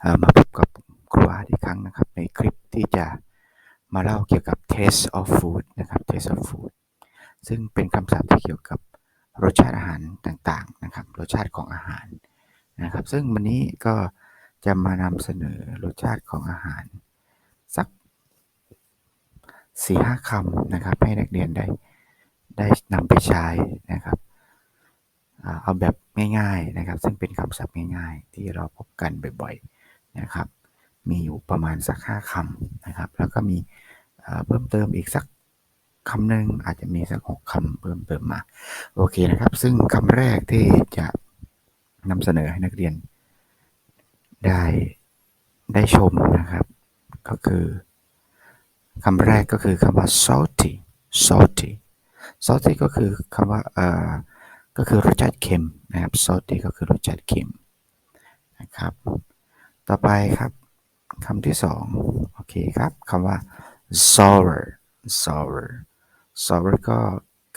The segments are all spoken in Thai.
เออมาพบกับครูอาร์ตอีกครั้งนะครับ ในคลิปที่จะมาเล่าเกี่ยวกับ taste of food นะครับ taste of food ซึ่งเป็นคำศัพท์ที่เกี่ยวกับรสชาติอาหารต่างๆนะครับ รสชาติของอาหารนะครับ ซึ่งวันนี้ก็จะมานำเสนอรสชาติของอาหาร สักสี่ห้าคำนะครับ ให้นักเรียนได้ได้นำไปใช้นะครับเอาแบบง่าย ๆนะครับ ซึ่งเป็นคำศัพท์ง่าย ๆ ที่เราพบกันบ่อยๆ นะครับ มีอยู่ประมาณสักห้าคำนะครับ แล้วก็มีเพิ่มเติมอีกสักคำหนึ่งอาจจะมีสักหกคำเพิ่มเติมมา โอเคนะครับ ซึ่งคำแรกที่จะนำเสนอให้นักเรียน ได้ได้ชมนะครับ ก็คือคำแรกก็คือคำว่า salty salty salty ก็คือคำว่าเอ่อก็คือรสชาติเค็มนะครับ salty ก็คือรสชาติเค็มนะครับ ต่อไปครับคำที่สองโอเคครับคำว่า sour sour sour ก็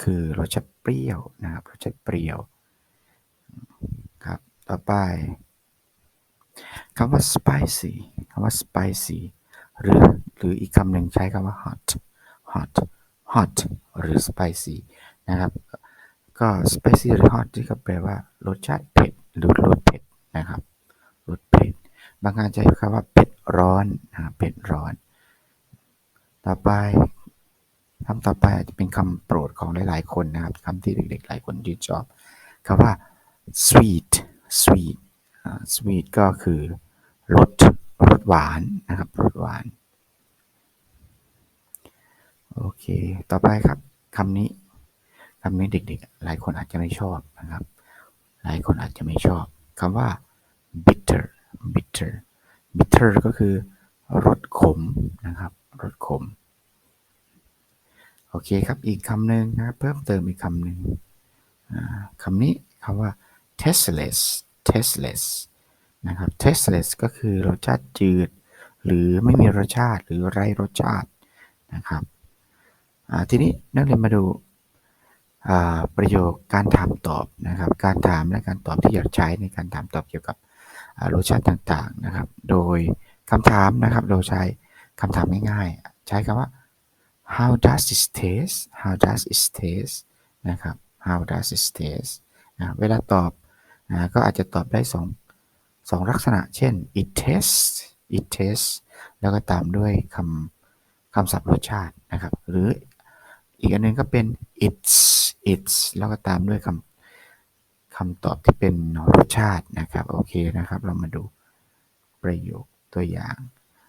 คือรสชาติเปรี้ยวนะครับรสชาติเปรี้ยวครับต่อไปคำว่า spicy คำว่า spicy หรือหรืออีกคำหนึ่งใช้คำว่า hot hot hot หรือ spicy นะครับก็ spicy หรือ hot ที่ก็แปลว่ารสชาติเผ็ดหรือรสเผ็ดนะครับรสเผ็ด บางงานใช้คำว่าเผ็ดร้อนนะเผ็ดร้อน ต่อไปคำต่อไปอาจจะเป็นคำโปรดของหลายๆคนนะครับคำที่เด็กๆหลายคนที่ชอบคำว่า sweet sweet sweet ก็คือรสรสหวานนะครับรสหวาน โอเค ต่อไปครับคำนี้คำนี้เด็กๆ หลายคนอาจจะไม่ชอบนะครับ หลายคนอาจจะไม่ชอบคำว่า bitter bitter bitter ก็คือรสขมนะครับรสขม โอเคครับ อีกคำหนึ่งนะครับ เพิ่มเติมอีกคำหนึ่งคำนี้คำว่า tasteless tasteless นะครับ tasteless ก็คือรสชาติจืด หรือไม่มีรสชาติหรือไร้รสชาตินะครับทีนี้นักเรียนมาดู ประโยคการถามตอบนะครับ การถามและการตอบที่อยากใช้ในการถามตอบเกี่ยวกับรสชาติต่างๆนะครับ โดยคำถามนะครับเราใช้คำถามง่ายๆ ใช้คำว่า how does it taste how does it taste นะครับ how does it taste นะเวลาตอบนะก็อาจจะตอบได้สองสองลักษณะ เช่น it tastes it tastes แล้วก็ตามด้วยคำคำศัพท์รสชาตินะครับ หรือ อีกอันหนึงก็เป็น it's it's แล้วก็ตามด้วยคำคำตอบที่เป็นรสชาตินะครับ โอเคนะครับ เรามาดูประโยคตัวอย่าง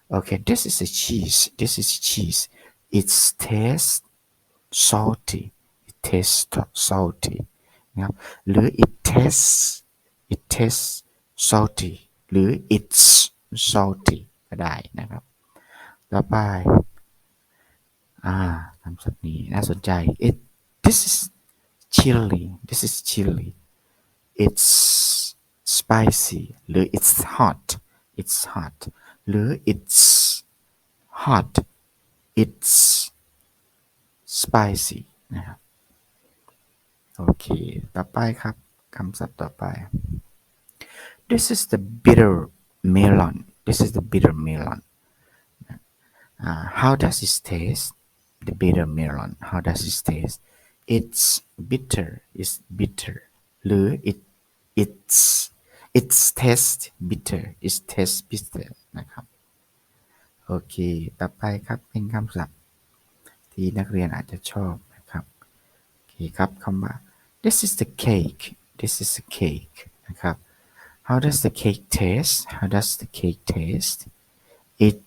โอเค this is a cheese this is cheese it's tastes salty it tastes salty นะครับหรือ it tastes it tastes salty หรือ it's salty ก็ได้นะครับ ต่อไปอ่า คำศัพท์นี้น่าสนใจ it this is chili this is chili it's spicy หรือ it's hot it's hot หรือ it's hot it's spicy นะครับ โอเค ต่อไปครับคำศัพท์ต่อไป this is the bitter melon this is the bitter melon uh, how does it taste the bitter melon how does it taste it's bitter it's bitter หรือ it it's it's taste bitter it's taste bitter นะครับ โอเค ต่อไปครับ เป็นคำศัพท์ที่นักเรียนอาจจะชอบนะครับ โอเคครับคำว่า this is the cake this is the cake นะครับ how does the cake taste how does the cake taste it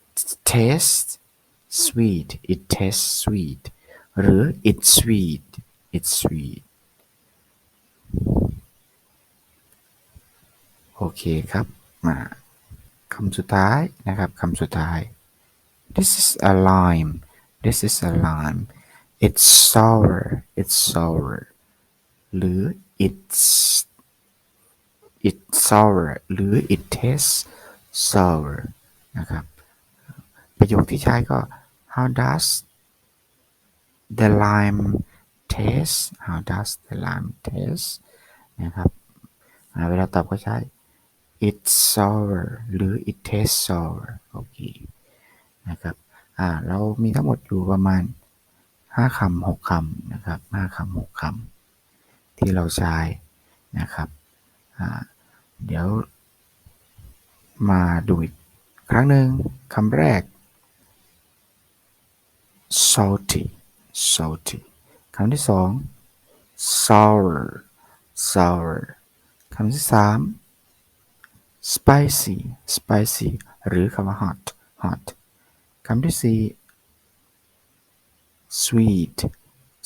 tastes sweet it tastes sweet หรือ it's sweet it's sweet โอเคครับมาคำสุดท้ายนะครับคำสุดท้าย this is a lime this is a lime it's sour it's sour หรือ it's it's sour หรือ it tastes sour นะครับ ประโยคที่ใช้ก็ how does the lime taste how does the lime taste นะครับเวลาตอบก็ใช้ it's sour หรือ it tastes sour โอเคนะครับอ่าเรามีทั้งหมดอยู่ประมาณ 5คำ6คำนะครับ5คำ6คำที่เราใช้นะครับเดี๋ยวมาดูอีกครั้งหนึ่งคำแรก salty salty คำที่สอง sour sour คำที่สาม spicy spicy หรือคำว่า hot hot คำที่สี่ sweet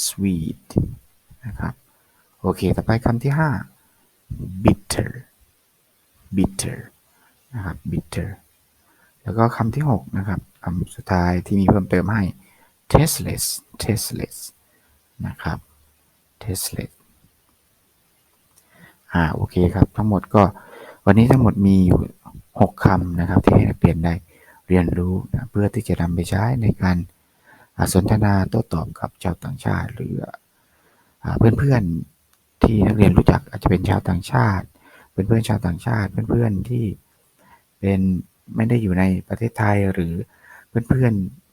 sweet นะครับ โอเค ต่อไปคำที่ห้า bitter bitter นะครับ bitter แล้วก็คำที่หกนะครับคำสุดท้ายที่มีเพิ่มเติมให้ tasteless tasteless นะครับ tasteless อ่าโอเคครับ ทั้งหมดก็วันนี้ทั้งหมดมีอยู่ 6คำนะครับ ที่ให้นักเรียนได้เรียนรู้นะเพื่อที่จะนำไปใช้ในการสนทนาโต้ตอบกับชาวต่างชาติ หรืออ่าเพื่อนๆที่นักเรียนรู้จักอาจจะเป็นชาวต่างชาติ เพื่อนๆชาวต่างชาติ เพื่อนๆที่เป็นไม่ได้อยู่ในประเทศไทยหรือเพื่อนๆ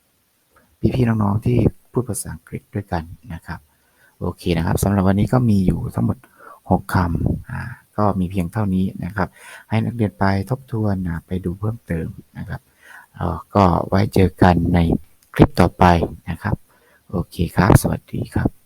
พี่ๆน้องๆที่พูดภาษาอังกฤษด้วยกันนะครับโอเคนะครับสำหรับวันนี้ก็มีอยู่ทั้งหมด 6คำอ่าก็มีเพียงเท่านี้นะครับ ให้นักเรียนไปทบทวนนะไปดูเพิ่มเติมนะครับเออก็ไว้เจอกันในคลิปต่อไปนะครับ โอเคครับ สวัสดีครับ